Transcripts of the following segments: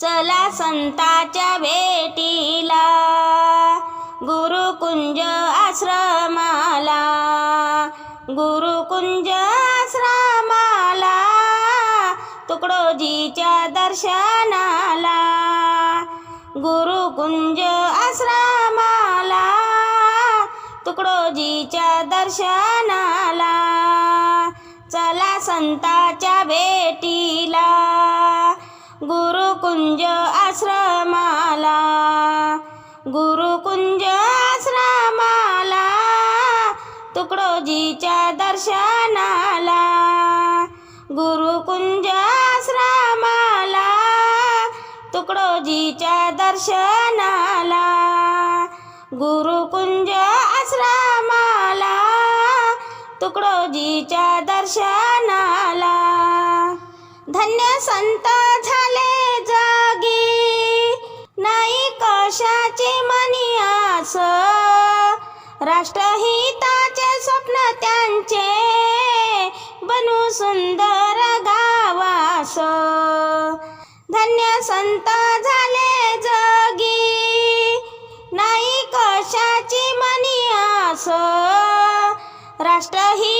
चला संताच्या भेटीला. गुरुकुंज आश्रमाला. गुरुकुंज आश्रमाला. तुकडोजीच्या दर्शनाला. गुरुकुंज आश्रमाला. तुकडोजीच्या दर्शनाला. चला संताच्या भेटीला. गुरुकुंज आश्रमाला गुरुकुंज आश्रमाला तुकडोजीच्या दर्शनाला गुरुकुंज आश्रमाला तुकडोजीच्या दर्शनाला गुरुकुंज आश्रमाला तुकडोजीच्या दर्शनाला. धन्य संत झाले कशाचे मनी आस राष्ट्रहिताचे स्वप्न त्यांचे बनू सुंदर गावास. धन्य संत झाले जगी नाही कशाची मनी आस राष्ट्रही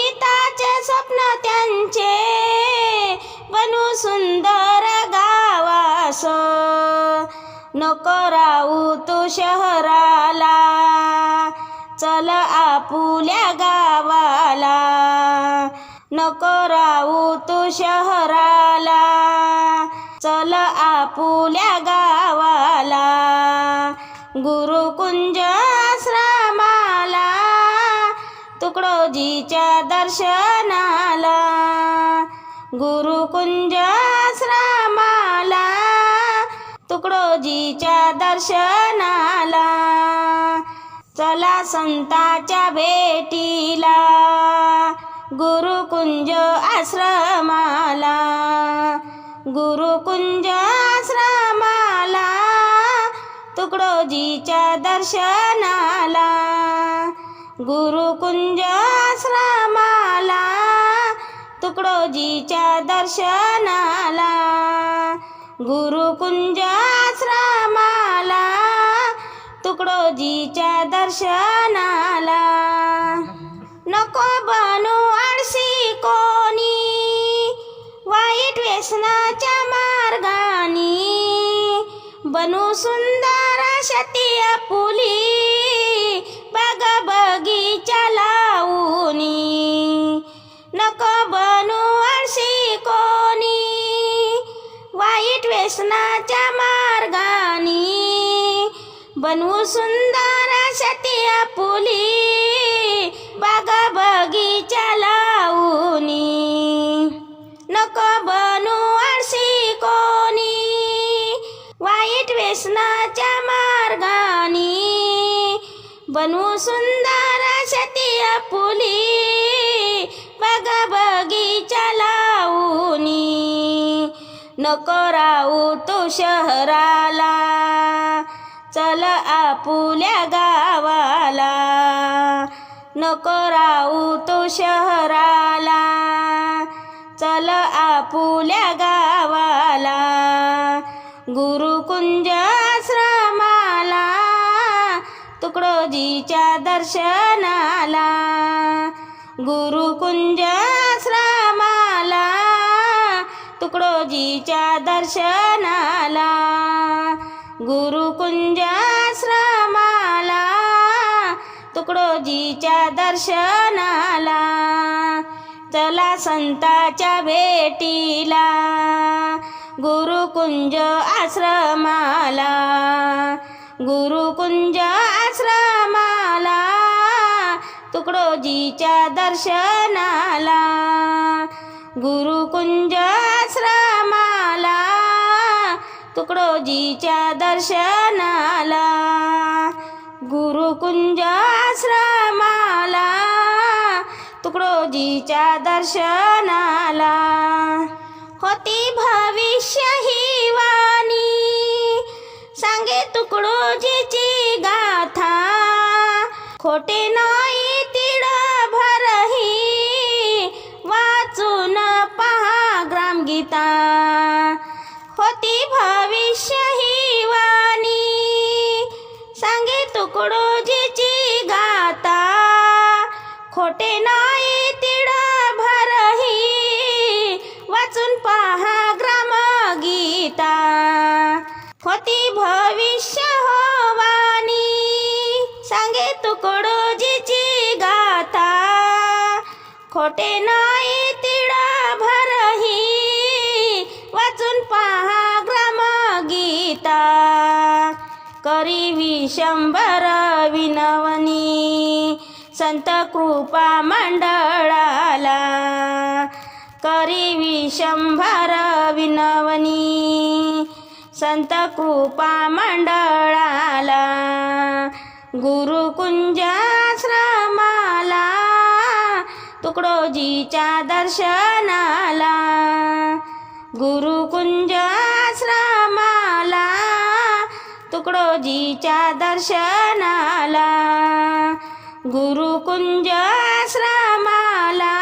कराऊ तू शहराला. चल आपुल्या गावाला. नको राहू तू शहराला. चल आपुल्या गावाला. गुरुकुंज आश्रमाला. तुकडोजीच्या दर्शनाला. गुरुकुंज तुकडोजीच्या दर्शनाला. चला संताच्या भेटीला. गुरुकुंज आश्रमाला. गुरुकुंज आश्रमाला. तुकडोजीच्या दर्शनाला. गुरुकुंज आश्रमाला. तुकडोजीच्या दर्शनाला. गुरुकुंजाश्रमाला तुकडोजीच्या दर्शनाला. नको बनू आळशी कोणी वाईट व्यसनाच्या मार्गानी. बनू सुंदर शती आपुली बनवू सुंदर शती आपुली बाग बगीचा लावूनी. नको बनू आळशी कोणी वाईट व्यसनाच्या मार्गानी. बनवू सुंदर शती आपुली बाग बगीचा लावूनी. नको राहू तू शहराला चल आपुल्या गावाला. नको राहू तो शहराला. चल आपुल्या गावाला. गुरुकुंज आश्रमाला. तुकडोजीच्या दर्शनाला. गुरुकुंज आश्रमाला. तुकडोजीच्या दर्शनाला. गुरुकुंज आश्रमाला तुकडोजीच्या दर्शनाला चला संताच्या भेटीला. गुरुकुंज आश्रमाला गुरुकुंज आश्रमाला तुकडोजीच्या दर्शनाला. गुरुकुंज तुकडोजीच्या दर्शनाला गुरुकुंज आश्रमाला तुकडोजीच्या दर्शनाला. होती भविष्य ही वाणी सांगे तुकडोजीची गाथा. खोटे नाही खोटे नाही तिड भरही वाचून पहा ग्रामगीता. खोटी भविष्य होवानी सांगे तुकडोजीची गाथा. खोटे नाही तिड भरही वाचून पहा ग्रामगीता. करी विशंभर विनवनी. संत कृपा मंडळाला करीवी शंभर विनवनी. संत कृपा मंडळाला गुरुकुंजाश्रमाला तुकडोजीच्या दर्शनाला गुरुकुंजाश्रमाला तुकडोजीच्या दर्शनाला. गुरुकुंज आश्रमाला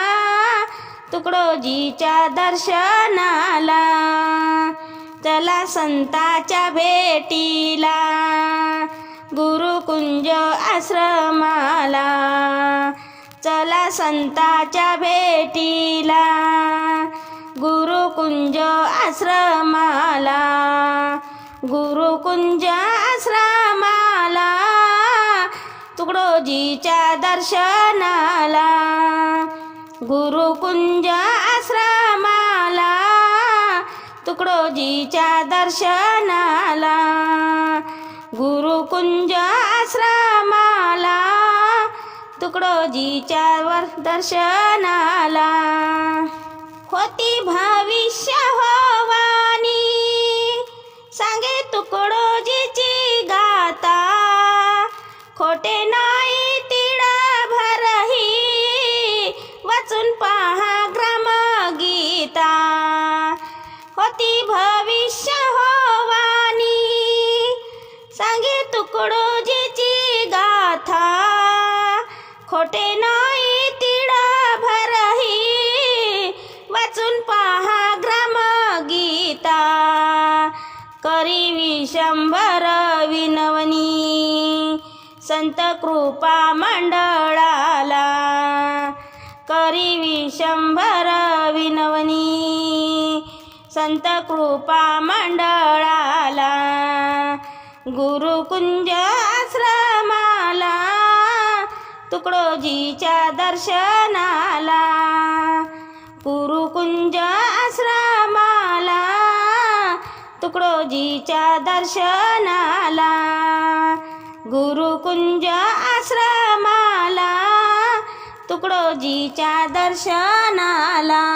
तुकडोजीच्या दर्शनाला चला संताच्या भेटीला. गुरुकुंज आश्रमाला चला संताच्या भेटीला. गुरुकुंज आश्रमाला गुरुकुंज गुरुजीच्या दर्शनाला गुरुकुंज आश्रमाला तुकडोजीच्या दर्शनाला गुरुकुंज आश्रमाला तुकडोजीच्या वर दर्शनाला. होती भविष्य हो होती भविष्य होवानी. सांगे तुकडोजीची गाथा. खोटे नाही तिडा भरही वाचून पहा ग्रामगीता. करी विशंभर विनवनी. संत कृपा मंडळाला. करी विशंभर विनवनी. संत कृपा मंडळाला गुरुकुंज आश्रमाला तुकडोजीच्या दर्शनाला गुरुकुंज आश्रमाला तुकडोजीच्या दर्शनाला गुरुकुंज आश्रमाला तुकडोजीच्या दर्शनाला.